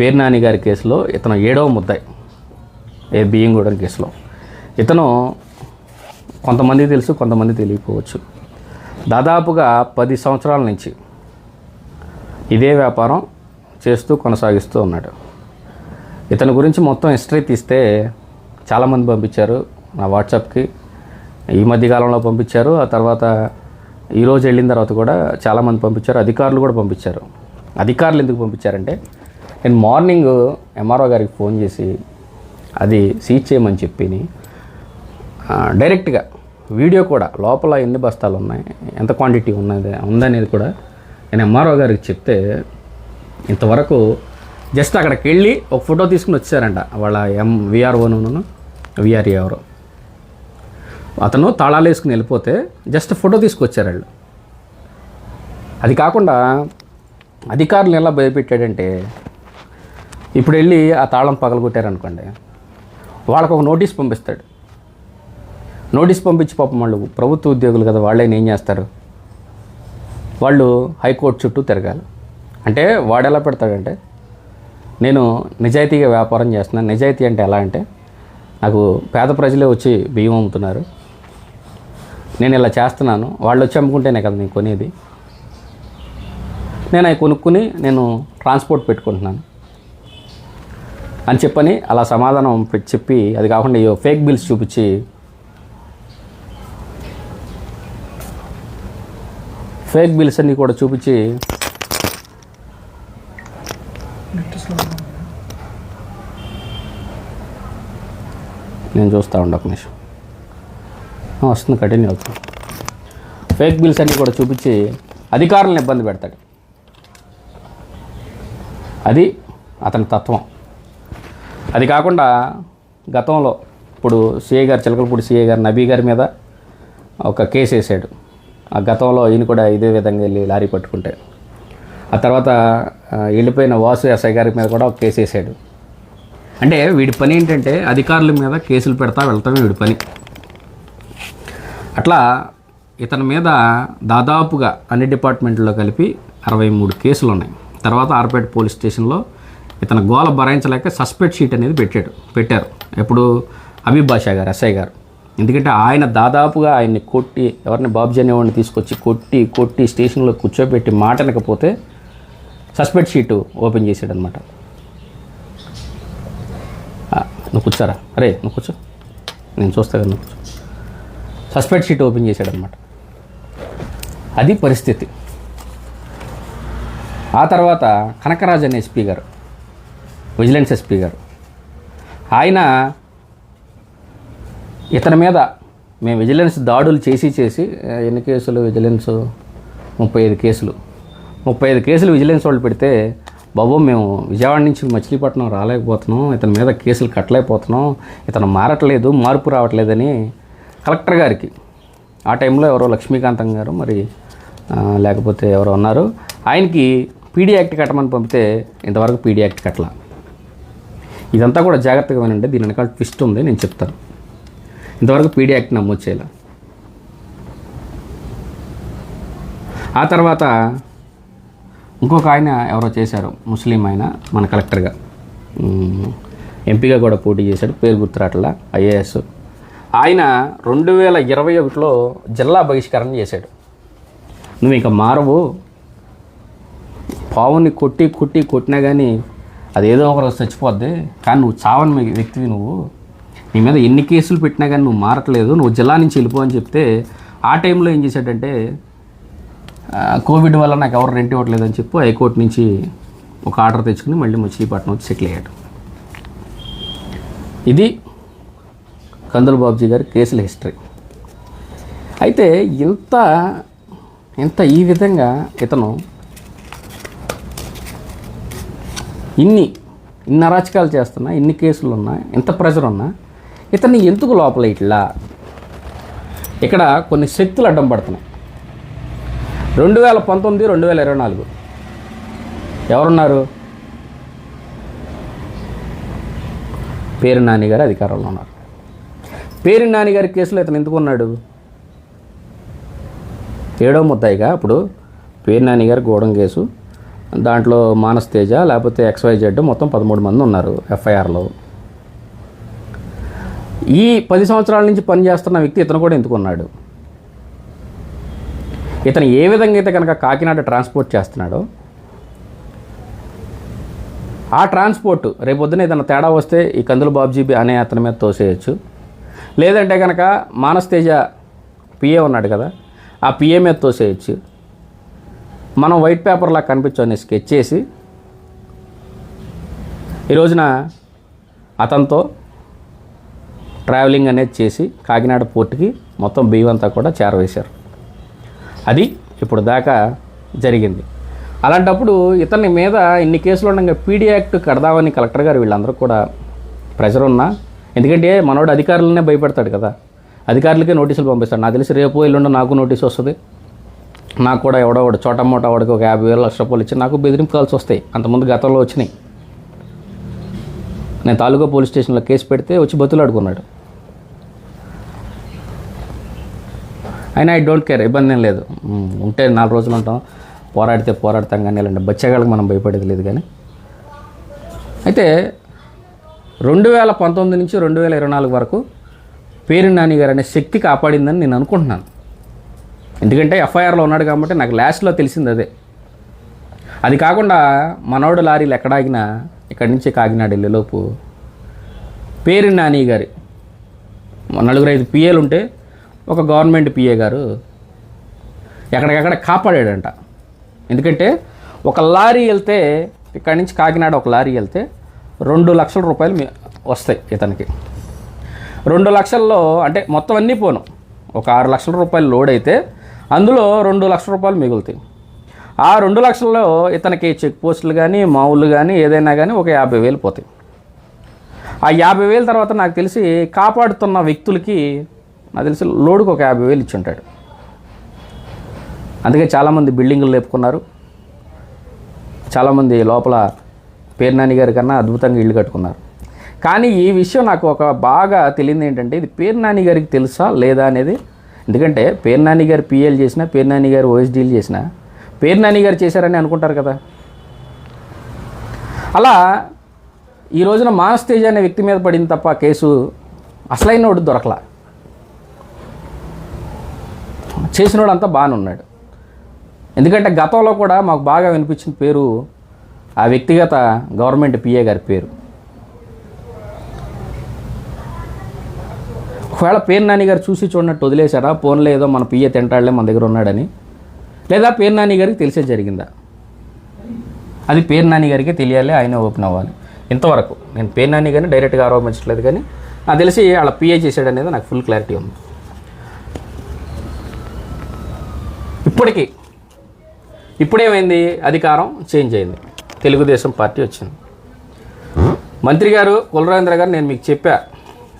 పేరు నాని గారి కేసులో ఇతను ఏడవ ముద్దాయి. ఏ బియ్యంగూడెం కేసులో. ఇతను కొంతమంది తెలుసు కొంతమంది తెలియకపోవచ్చు. దాదాపుగా పది సంవత్సరాల నుంచి ఇదే వ్యాపారం చేస్తూ కొనసాగిస్తూ ఉన్నాడు. ఇతని గురించి మొత్తం హిస్టరీ తీస్తే చాలామంది పంపించారు నా వాట్సాప్కి. ఈ మధ్యకాలంలో పంపించారు ఆ తర్వాత ఈరోజు వెళ్ళిన తర్వాత కూడా చాలామంది పంపించారు అధికారులు కూడా పంపించారు. అధికారులు ఎందుకు పంపించారంటే నేను మార్నింగ్ ఎంఆర్ఓ గారికి ఫోన్ చేసి అది సీజ్ చేయమని చెప్పిని. డైరెక్ట్గా వీడియో కూడా లోపల ఎన్ని బస్తాలు ఉన్నాయి ఎంత క్వాంటిటీ ఉన్నది ఉందనేది కూడా నేను ఎంఆర్ఓ గారికి చెప్తే ఇంతవరకు జస్ట్ అక్కడికి వెళ్ళి ఒక ఫోటో తీసుకుని వచ్చారంట వాళ్ళ ఎం విఆర్ఓను విఆర్ఏ ఎవరు. అతను తాళాలు వేసుకుని వెళ్ళిపోతే జస్ట్ ఫోటో తీసుకొచ్చారు వాళ్ళు. అది కాకుండా అధికారులు ఎలా భయపెట్టాడంటే ఇప్పుడు వెళ్ళి ఆ తాళం పగలగొట్టారనుకోండి వాళ్ళకు ఒక నోటీస్ పంపిస్తాడు. నోటీస్ పంపించి పాపం వాళ్ళు ప్రభుత్వ ఉద్యోగులు కదా వాళ్ళైనా ఏం చేస్తారు? వాళ్ళు హైకోర్టు చుట్టూ తిరగాలి. అంటే వాడు ఎలా పెడతాడంటే నేను నిజాయితీగా వ్యాపారం చేస్తున్నాను. నిజాయితీ అంటే ఎలా అంటే నాకు పేద ప్రజలే వచ్చి బియ్యం అమ్ముతున్నారు. నేను ఇలా చేస్తున్నాను. వాళ్ళు వచ్చి అమ్ముకుంటేనే కదా నేను కొనేది. నేను అవి కొనుక్కుని నేను ట్రాన్స్పోర్ట్ పెట్టుకుంటున్నాను. అని చెప్పని అలా సమాధానం పెట్టి చెప్పి అది కాకుండా ఈ ఫేక్ బిల్స్ చూపించి ఫేక్ బిల్స్ అన్నీ కూడా చూపించి నేను చూస్తూ ఉండ ఒక నిమిషం. వస్తుంది కంటిన్యూ అవుతుంది. ఫేక్ బిల్స్ అన్నీ కూడా చూపించి అధికారులను ఇబ్బంది పెడతాడు. అది అతని తత్వం. అది కాకుండా గతంలో ఇప్పుడు సిఏ గారు చిలకలపూడి సిఏ గారు నబీ గారి మీద ఒక కేసు వేసాడు. ఆ గతంలో ఈయన కూడా ఇదే విధంగా వెళ్ళి లారీ పట్టుకుంటే. ఆ తర్వాత వెళ్ళిపోయిన వాసు ఎస్ఐ గారి మీద కూడా ఒక కేసు వేసాడు. అంటే వీడి పని ఏంటంటే అధికారుల మీద కేసులు పెడతా వెళ్తామే వీడి పని. అట్లా ఇతని మీద దాదాపుగా అన్ని డిపార్ట్మెంట్లో కలిపి అరవై మూడు కేసులు ఉన్నాయి. తర్వాత ఆర్పేట పోలీస్ స్టేషన్లో ఇతను గోల భరాయించలేక సస్పెక్ట్ షీట్ అనేది పెట్టాడు. పెట్టారు. ఎప్పుడు? హబీబ్ బాషా గారు ఎస్ఐ గారు. ఎందుకంటే ఆయన దాదాపుగా ఆయన్ని కొట్టి ఎవరిని బాబు అనేవాడిని తీసుకొచ్చి కొట్టి కొట్టి స్టేషన్లో కూర్చోబెట్టి మాటనకపోతే సస్పెక్ట్ షీటు ఓపెన్ చేశాడు అనమాట నువ్వు కూర్చోరా. అరే నువ్వు కూర్చో. నేను చూస్తా కదా నువ్వు కూర్చో. సస్పెక్ట్ షీట్ ఓపెన్ చేశాడనమాట అది పరిస్థితి. ఆ తర్వాత కనకరాజ్ అనే ఎస్పీ గారు. విజిలెన్స్ ఎస్పీ గారు. ఆయన ఇతని మీద మేము విజిలెన్స్ దాడులు చేసి చేసి ఎన్ని కేసులు విజిలెన్స్? ముప్పై ఐదు కేసులు. ముప్పై ఐదు కేసులు విజిలెన్స్ వాళ్ళు పెడితే బాబు మేము విజయవాడ నుంచి మచిలీపట్నం రాలేకపోతున్నాం ఇతని మీద కేసులు కట్టలేకపోతున్నాం ఇతను మారట్లేదు మార్పు రావట్లేదని కలెక్టర్ గారికి. ఆ టైంలో ఎవరో లక్ష్మీకాంతం గారు మరి లేకపోతే ఎవరో ఉన్నారు. ఆయనకి పీడీ యాక్ట్ కట్టమని పంపితే ఇంతవరకు పీడీ యాక్ట్ కట్టలా. ఇదంతా కూడా జాగ్రత్తగా వినండి దీని వెనకాల ట్విస్ట్ ఉంది నేను చెప్తాను. ఇంతవరకు పీడీ యాక్ట్ నమోదు చేయాలి. ఆ తర్వాత ఇంకొక ఆయన ఎవరో చేశారు ముస్లిం ఆయన మన కలెక్టర్గా ఎంపీగా కూడా పోటీ చేశాడు పేరు గుర్తురాట్లా ఐఏఎస్. ఆయన రెండు వేల ఇరవై ఒకటిలో జిల్లా బహిష్కరణ చేశాడు. నువ్వు ఇంకా మారవు. పావుని కొట్టి కొట్టి కొట్టినా కానీ అది ఏదో ఒక రోజు చచ్చిపోద్ది. కానీ నువ్వు చావని వ్యక్తివి నువ్వు. నీ మీద ఎన్ని కేసులు పెట్టినా కానీ నువ్వు మారట్లేదు. నువ్వు జిల్లా నుంచి వెళ్ళిపో అని చెప్తే ఆ టైంలో ఏం చేశాడంటే కోవిడ్ వల్ల నాకు ఎవరు రెంట్ ఇవ్వట్లేదు అని చెప్పి హైకోర్టు నుంచి ఒక ఆర్డర్ తెచ్చుకుని మళ్ళీ మచిలీపట్నం వచ్చి సెటిల్ అయ్యాడు. ఇది కందుల బాబుజీ గారి కేసుల హిస్టరీ. అయితే ఇంత ఇంత ఈ విధంగా ఇతను ఇన్ని ఇన్ని అరాచకాలు చేస్తున్నా ఇన్ని కేసులు ఉన్నా ఇంత ప్రెషర్ ఉన్నా ఇతన్ని ఎందుకు లోపల ఇట్లా? ఇక్కడ కొన్ని శక్తులు అడ్డం పడుతున్నాయి. రెండు వేల పంతొమ్మిది రెండు వేల ఇరవై నాలుగు. ఎవరున్నారు? పేరు నాన్నగారు అధికారంలో ఉన్నారు. పేరు నాన్నగారి కేసులో ఇతను ఎందుకు ఉన్నాడు? ఏడో ముద్దాయిగా ఇప్పుడు పేరు నాని గోడం కేసు దాంట్లో మానస్ తేజ లేకపోతే ఎక్స్వైజెడ్ మొత్తం పదమూడు మంది ఉన్నారు ఎఫ్ఐఆర్లో. ఈ పది సంవత్సరాల నుంచి పనిచేస్తున్న వ్యక్తి ఇతను కూడా ఎందుకున్నాడు? ఇతను ఏ విధంగా అయితే కనుక కాకినాడ ట్రాన్స్పోర్ట్ చేస్తున్నాడో ఆ ట్రాన్స్పోర్ట్ రేపొద్దున ఏదైనా తేడా వస్తే ఈ కందులు బాబ్జీ అనే అతని మీద తోసేయచ్చు. లేదంటే కనుక మానస్ తేజ పిఏ ఉన్నాడు కదా ఆ పిఏ మీద తోసేయచ్చు. మనం వైట్ పేపర్లా కనిపించని స్కెచ్ చేసి ఈ రోజున అతనితో ట్రావెలింగ్ అనేది చేసి కాకినాడ పోర్టుకి మొత్తం బియ్యం అంతా కూడా చేరవేశారు. అది ఇప్పుడు దాకా జరిగింది. అలాంటప్పుడు ఇతని మీద ఇన్ని కేసులు ఉండగా పీడీ యాక్ట్ కడదామని కలెక్టర్ గారు వీళ్ళందరూ కూడా ప్రెజర్ ఉన్నా ఎందుకంటే మనోడు అధికారులనే భయపెడతాడు కదా. అధికారులకే నోటీసులు పంపిస్తాడు. నాకు తెలిసి రేపు ఎల్లుండో నాకు నోటీస్ వస్తుంది. నాకు కూడా ఎవడో ఒకటి చోటమోట వాడికి ఒక యాభై వేలు లక్ష రూపాయలు ఇచ్చి నాకు బెదిరింపు కాల్స్ వస్తాయి. అంతకుముందు గతంలో వచ్చినాయి. నేను తాలూకా పోలీస్ స్టేషన్లో కేసు పెడితే వచ్చి బతులాడుకున్నాడు. అయినా ఐ డోంట్ కేర్ ఇబ్బంది ఏం లేదు. ఉంటే నాలుగు రోజులు ఉంటాం. పోరాడితే పోరాడతాం కానీ ఇలాంటి బచ్చగాళ్ళకి మనం భయపడేది లేదు కానీ. అయితే రెండు వేల పంతొమ్మిది నుంచి రెండు వేల ఇరవై నాలుగు వరకు పేరు నాని గారు అనే శక్తి కాపాడిందని నేను అనుకుంటున్నాను. ఎందుకంటే ఎఫ్ఐఆర్లో ఉన్నాడు కాబట్టి నాకు లాస్ట్లో తెలిసింది అదే. అది కాకుండా మనోడు లారీలు ఎక్కడాగినా ఇక్కడి నుంచి కాకినాడ వెళ్ళేలోపు పేరు నాని గారి నలుగురు ఐదు పిఏలు ఉంటే ఒక గవర్నమెంట్ పిఏ గారు ఎక్కడికక్కడ కాపాడాడంట. ఎందుకంటే ఒక లారీ వెళ్తే ఇక్కడి నుంచి కాకినాడ ఒక లారీ వెళ్తే రెండు లక్షల రూపాయలు వస్తాయి ఇతనికి. రెండు లక్షల్లో అంటే మొత్తం అన్నీ పోను. ఒక ఆరు లక్షల రూపాయలు లోడ్ అయితే అందులో రెండు లక్షల రూపాయలు మిగులుతాయి. ఆ రెండు లక్షల్లో ఇతనికి చెక్ పోస్టులు కానీ మామూలు కానీ ఏదైనా కానీ ఒక యాభై వేలు పోతాయి. ఆ యాభై వేల తర్వాత నాకు తెలిసి కాపాడుతున్న వ్యక్తులకి నాకు తెలిసి లోడుకు ఒక యాభై వేలు ఇచ్చి ఉంటాడు అందుకే చాలామంది బిల్డింగులు లేపుకున్నారు. చాలామంది లోపల పేర్నాని గారి కన్నా అద్భుతంగా ఇల్లు కట్టుకున్నారు. కానీ ఈ విషయం నాకు ఒక బాగా తెలియంది ఏంటంటే ఇది పేర్నాని గారికి తెలుసా లేదా అనేది ఎందుకంటే పేర్నాని గారు పిఎల్ చేసినా పేర్నాని గారు ఓఎస్డీలు చేసినా పేర్నాని గారు చేశారని అనుకుంటారు కదా. అలా ఈ రోజున మానస్ తేజ్ అనే వ్యక్తి మీద పడింది తప్ప కేసు అసలైన వాడు దొరకలా. చేసినోడు అంతా బాగానే ఉన్నాడు. ఎందుకంటే గతంలో కూడా మాకు బాగా వినిపించిన పేరు ఆ వ్యక్తిగత గవర్నమెంట్ పిఏ గారి పేరు. ఒకవేళ పేరు నాని గారు చూసి చూడనట్టు వదిలేశారా? ఫోన్లో ఏదో మన పిఏ తింటాడులే మన దగ్గర ఉన్నాడని. లేదా పేరు నాని గారికి తెలిసే జరిగిందా? అది పేరు నాని గారికి తెలియాలి ఆయన ఓపెన్ అవ్వాలి. ఇంతవరకు నేను పేరు నాని గారిని డైరెక్ట్గా ఆరోపించట్లేదు కానీ నాకు తెలిసి వాళ్ళ పిఏ చేశాడనేది నాకు ఫుల్ క్లారిటీ ఉంది. ఇప్పటికీ ఇప్పుడేమైంది? అధికారం చేంజ్ అయింది. తెలుగుదేశం పార్టీ వచ్చింది. మంత్రి గారు కులరాజేంద్ర గారు నేను మీకు చెప్పా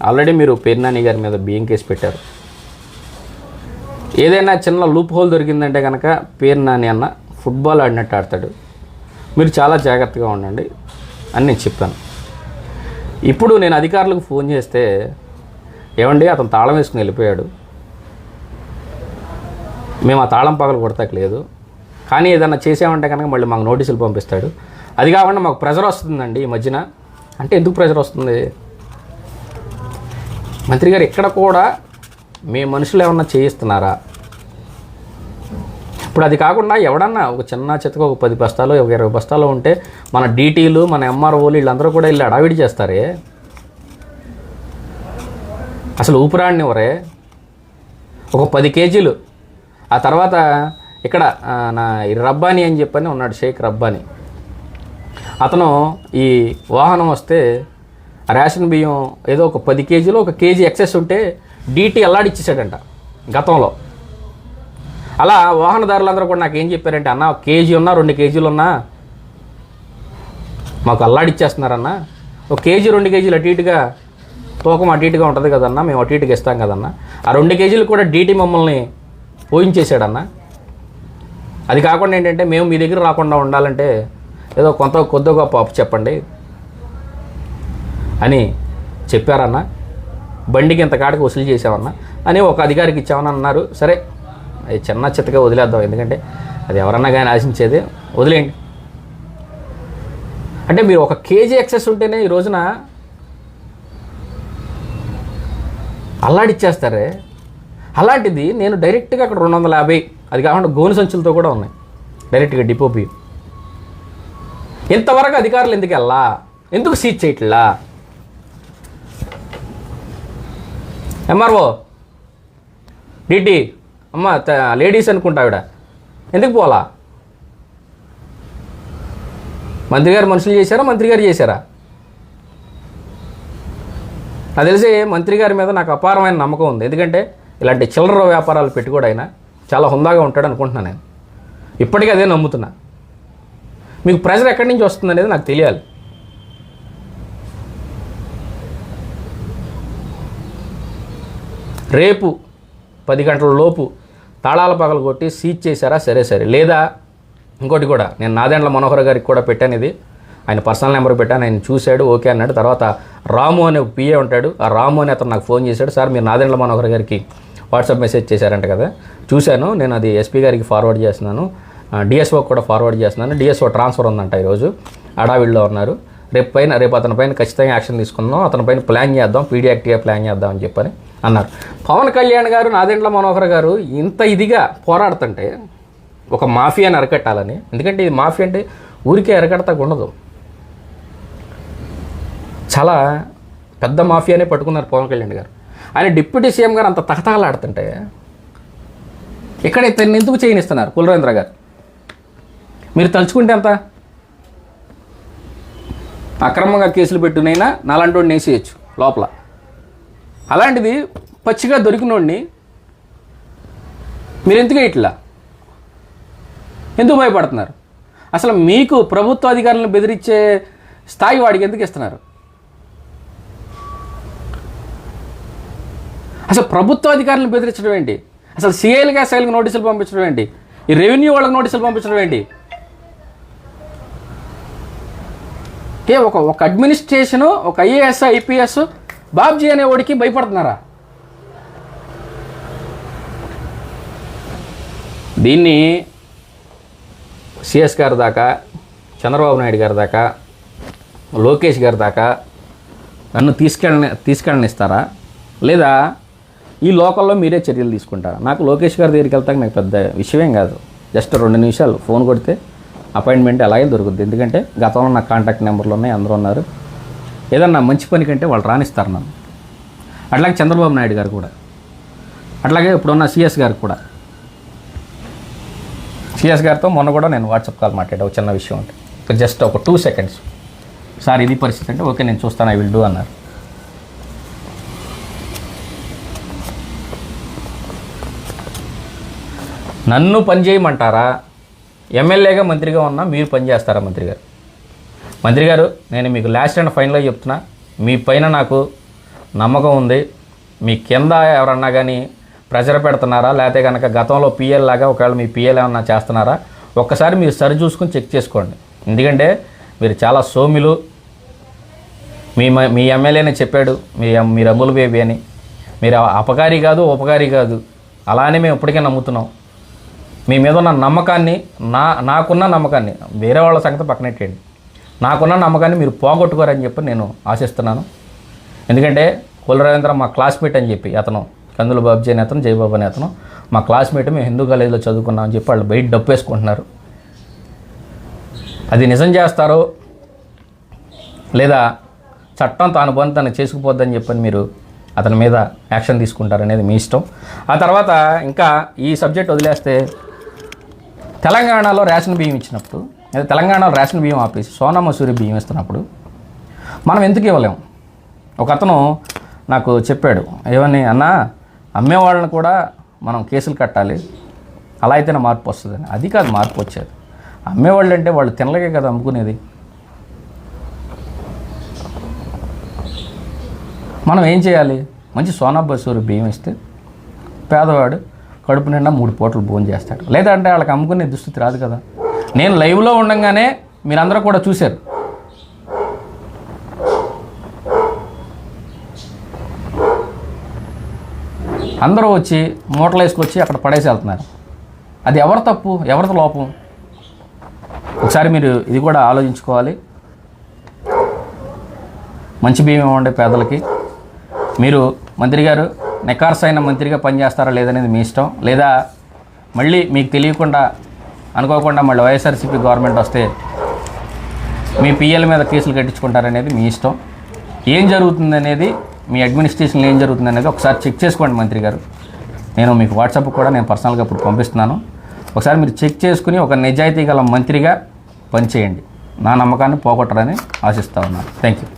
ఆల్రెడీ మీరు పేర్నాని గారి మీద బియ్యం కేసు పెట్టారు. ఏదైనా చిన్న లూప్ హోల్ దొరికిందంటే కనుక పేరు నాని అన్న ఫుట్బాల్ ఆడినట్టు ఆడతాడు. మీరు చాలా జాగ్రత్తగా ఉండండి అని నేను చెప్పాను. ఇప్పుడు నేను అధికారులకు ఫోన్ చేస్తే ఏమండి అతను తాళం వేసుకుని వెళ్ళిపోయాడు. మేము ఆ తాళం పగలు కొడతాక లేదు కానీ ఏదన్నా చేసామంటే కనుక మళ్ళీ మాకు నోటీసులు పంపిస్తాడు. అది కాకుండా మాకు ప్రెజర్ వస్తుందండి ఈ మధ్యన. అంటే ఎందుకు ప్రెజర్ వస్తుంది? మంత్రి గారు ఇక్కడ కూడా మీ మనుషులు ఏమన్నా చేయిస్తున్నారా? ఇప్పుడు అది కాకుండా ఎవడన్నా ఒక చిన్న చితక ఒక పది బస్తాలు ఒక ఇరవై బస్తాలు ఉంటే మన డీటీలు మన ఎంఆర్ఓలు వీళ్ళందరూ కూడా వెళ్ళి అడావిడి చేస్తారే? అసలు ఊపిరాడినివ్వరే ఒక పది కేజీలు. ఆ తర్వాత ఇక్కడ నా ఈ అని చెప్పని ఉన్నాడు షేక్ రబ్బాని. అతను ఈ వాహనం వస్తే రేషన్ బియ్యం ఏదో ఒక పది కేజీలు ఒక కేజీ ఎక్సెస్ ఉంటే డీటీ అల్లాడిచ్చేసాడంట గతంలో. అలా వాహనదారులందరూ కూడా నాకు ఏం చెప్పారంటే అన్న ఒక కేజీ ఉన్నా రెండు కేజీలు ఉన్నా మాకు అల్లాడిచ్చేస్తున్నారన్న ఒక కేజీ రెండు కేజీలు అటు ఇటుగా తూకం అటు ఇటుగా ఉంటుంది కదన్నా మేము అటు ఇటుగా ఇస్తాం కదన్నా. ఆ రెండు కేజీలు కూడా డీటీ మమ్మల్ని పోయించేసాడన్న అది కాకుండా ఏంటంటే మేము మీ దగ్గర రాకుండా ఉండాలంటే ఏదో కొంత కొద్ది గొప్ప చెప్పండి. అని చెప్పారన్న. బండికి ఇంత కాడికి వసూలు చేసామన్న అని ఒక అధికారికి ఇచ్చామని అన్నారు. సరే అది చిన్న చిత్తగా వదిలేద్దాం. ఎందుకంటే అది ఎవరన్నా కానీ ఆశించేది. వదిలేయండి. అంటే మీరు ఒక కేజీ ఎక్సెస్ ఉంటేనే ఈ రోజున అల్లాడిచ్చేస్తారే? అలాంటిది నేను డైరెక్ట్గా అక్కడ రెండు వందల యాభై అది కాకుండా గోను సంచులతో కూడా ఉన్నాయి. డైరెక్ట్గా డిపోపి ఇంతవరకు అధికారులు ఎందుకు వెళ్ళా? ఎందుకు సీట్ చేయట్లా? ఎంఆర్ఓ డిటి అమ్మ లేడీస్ అనుకుంటా ఆవిడ. ఎందుకు పోలా? మంత్రి గారు మనుషులు చేశారా? మంత్రి గారు చేశారా? నాకు తెలిసి మంత్రి గారి మీద నాకు అపారమైన నమ్మకం ఉంది. ఎందుకంటే ఇలాంటి చిల్లర వ్యాపారాలు పెట్టుకోడు ఆయన. చాలా హుందాగా ఉంటాడు అనుకుంటున్నాను నేను. ఇప్పటికీ అదే నమ్ముతున్నా. మీకు ప్రెజర్ ఎక్కడి నుంచి వస్తుంది అనేది నాకు తెలియాలి. రేపు పది గంటల లోపు తాళాల పగలు కొట్టి సీజ్ చేశారా? సరే సరే. లేదా ఇంకోటి కూడా నేను నాదెండ్ల మనోహర్ గారికి కూడా పెట్టాను ఇది. ఆయన పర్సనల్ నెంబర్ పెట్టాను ఆయన చూశాడు ఓకే అన్నాడు. తర్వాత రాము అనే పిఏ ఉంటాడు ఆ రాము అని అతను నాకు ఫోన్ చేశాడు. సార్ మీరు నాదెండ్ల మనోహర్ గారికి వాట్సాప్ మెసేజ్ చేశారంట కదా. చూశాను నేను అది ఎస్పీ గారికి ఫార్వర్డ్ చేస్తున్నాను. డిఎస్ఓకి కూడా ఫార్వర్డ్ చేస్తున్నాను. డిఎస్ఓ ట్రాన్స్ఫర్ ఉందంట ఈరోజు. అడావిడిలో ఉన్నారు. రేపు పైన రేపు అతని పైన ఖచ్చితంగా యాక్షన్ తీసుకుందాం అతని పైన ప్లాన్ చేద్దాం పీడీ యాక్టివ్గా ప్లాన్ చేద్దాం అని చెప్పని అన్నారు. పవన్ కళ్యాణ్ గారు నాదెండ్ల మనోహర్ గారు ఇంత ఇదిగా పోరాడుతుంటే ఒక మాఫియాని అరకట్టాలని ఎందుకంటే ఇది మాఫియా అంటే ఊరికే అరకడతాకు ఉండదు చాలా పెద్ద మాఫియానే పట్టుకున్నారు పవన్ కళ్యాణ్ గారు. ఆయన డిప్యూటీ సీఎం గారు అంత తహతహలాడుతుంటే ఇక్కడ ఇతన్ని ఎందుకు చేయనిస్తున్నారు కులరేంద్ర గారు? మీరు తలుచుకుంటే ఎంత? అక్రమంగా కేసులు పెట్టునైనా నాలాంటి వాడిని వేసేయచ్చు లోపల. అలాంటిది పచ్చిగా దొరికినోడిని మీరు ఎందుకు ఇట్లా? ఎందుకు భయపడుతున్నారు? అసలు మీకు ప్రభుత్వ అధికారులను బెదిరించే స్థాయి వాడికి ఎందుకు ఇస్తున్నారు? అసలు ప్రభుత్వ అధికారులను బెదిరించడం ఏంటి? అసలు సిఐలుగా ఎస్ఐలకు నోటీసులు పంపించడం ఏంటి? ఈ రెవెన్యూ వాళ్ళకి నోటీసులు పంపించడం ఏంటి? అంటే ఒక ఒక అడ్మినిస్ట్రేషను ఒక ఐఏఎస్ ఐపీఎస్ బాబ్జీ అనే వాడికి భయపడుతున్నారా? దీన్ని సిఎస్ గారి దాకా చంద్రబాబు నాయుడు గారి దాకా లోకేష్ గారి దాకా నన్ను తీసుకెళ్ళని తీసుకెళ్ళనిస్తారా? లేదా ఈ లోకల్లో మీరే చర్యలు తీసుకుంటారా? నాకు లోకేష్ గారి దగ్గరికి వెళ్తాక నాకు పెద్ద విషయమేం కాదు. జస్ట్ రెండు నిమిషాలు ఫోన్ కొడితే అపాయింట్మెంట్ అలాగే దొరుకుతుంది ఎందుకంటే గతంలో నా కాంటాక్ట్ నెంబర్లు ఉన్నాయి అందరూ ఉన్నారు. ఏదన్నా మంచి పని కంటే వాళ్ళు రాణిస్తారు నన్ను. అట్లాగే చంద్రబాబు నాయుడు గారు కూడా. అట్లాగే ఇప్పుడున్న సిఎస్ గారు కూడా. సిఎస్ గారితో మొన్న కూడా నేను వాట్సాప్ కాల్ మాట్లాడా ఒక చిన్న విషయం అంటే. జస్ట్ ఒక టూ సెకండ్స్. సార్ ఇది పరిస్థితి అంటే ఓకే నేను చూస్తాను ఐ విల్ డూ అన్నారు. నన్ను పని చేయమంటారా? ఎమ్మెల్యేగా మంత్రిగా ఉన్నా మీరు పని చేస్తారా మంత్రి గారు? మంత్రి గారు నేను మీకు లాస్ట్ అండ్ ఫైనల్గా చెప్తున్నా. మీ పైన నాకు నమ్మకం ఉంది. మీ కింద ఎవరన్నా కానీ ప్రెషర్ పెడుతున్నారా? లేకపోతే కనుక గతంలో పిఎల్ లాగా ఒకవేళ మీ పిఎల్ ఏమన్నా చేస్తున్నారా? ఒక్కసారి మీరు సరి చూసుకొని చెక్ చేసుకోండి. ఎందుకంటే మీరు చాలా సోమిలు. మీ మ- మీ ఎమ్మెల్యేనే చెప్పాడు. మీ మీరు అమ్ములు బేబీ అని. మీరు అపకారి కాదు ఉపకారి కాదు. అలానే మేము ఇప్పటికే నమ్ముతున్నాం. మీ మీద ఉన్న నమ్మకాన్ని నా నాకున్న నమ్మకాన్ని వేరే వాళ్ళ సంగతి పక్కనెట్టేయండి నాకున్న నమ్మకాన్ని మీరు పోగొట్టుకోరని చెప్పి నేను ఆశిస్తున్నాను. ఎందుకంటే కులరవీంద్ర మా క్లాస్మేట్ అని చెప్పి అతను కందుల బాబుజీ అని అతను జయబాబు అని అతను మా క్లాస్మేట్ మేము హిందూ కాలేజీలో చదువుకున్నామని చెప్పి వాళ్ళు బయట డప్పు వేసుకుంటున్నారు అది నిజం చేస్తారో లేదా చట్టం తాను పని తను చేసుకుపోద్దని చెప్పని మీరు అతని మీద యాక్షన్ తీసుకుంటారనేది మీ ఇష్టం. ఆ తర్వాత ఇంకా ఈ సబ్జెక్ట్ వదిలేస్తే తెలంగాణలో రేషన్ బియ్యం ఇచ్చినప్పుడు లేదా తెలంగాణలో రేషన్ బియ్యం ఆపేసి సోనా మసూరి బియ్యం ఇస్తున్నప్పుడు మనం ఎందుకు ఇవ్వలేము ఒక అతను నాకు చెప్పాడు ఏమని అన్నా అమ్మేవాళ్ళని కూడా మనం కేసులు కట్టాలి అలా అయితేనే మార్పు వస్తుందని. అది కాదు మార్పు వచ్చేది. అమ్మేవాళ్ళు అంటే వాళ్ళు తినలేకే కదా అమ్ముకునేది. మనం ఏం చేయాలి? మంచి సోనా బసూరు బియ్యం ఇస్తే పేదవాడు కడుపు నిండా మూడు పూటలు భోజనం చేస్తాడు. లేదంటే వాళ్ళకి అమ్ముకునే దుస్థితి రాదు కదా. నేను లైవ్లో ఉండగానే మీరందరూ కూడా చూశారు. అందరూ వచ్చి మూటలు వేసుకొచ్చి అక్కడ పడేసి వెళ్తున్నారు. అది ఎవరి తప్పు ఎవరిది లోపం? ఒకసారి మీరు ఇది కూడా ఆలోచించుకోవాలి. మంచి బియ్యం ఇవ్వండి పేదలకి. మీరు మంత్రి గారు నెకార్స్ అయిన మంత్రిగా పనిచేస్తారా లేదనేది మీ ఇష్టం. లేదా మళ్ళీ మీకు తెలియకుండా అనుకోకుండా మళ్ళీ వైఎస్ఆర్సీపీ గవర్నమెంట్ వస్తే మీ పిఎల్ మీద కేసులు కట్టించుకుంటారనేది మీ ఇష్టం. ఏం జరుగుతుంది అనేది మీ అడ్మినిస్ట్రేషన్లో ఏం జరుగుతుంది అనేది ఒకసారి చెక్ చేసుకోండి మంత్రి గారు. నేను మీకు వాట్సాప్ కూడా నేను పర్సనల్గా ఇప్పుడు పంపిస్తున్నాను. ఒకసారి మీరు చెక్ చేసుకుని ఒక నిజాయితీ గల మంత్రిగా పనిచేయండి. నా నమ్మకాన్ని పోగొట్టరని ఆశిస్తా ఉన్నాను. Thank you.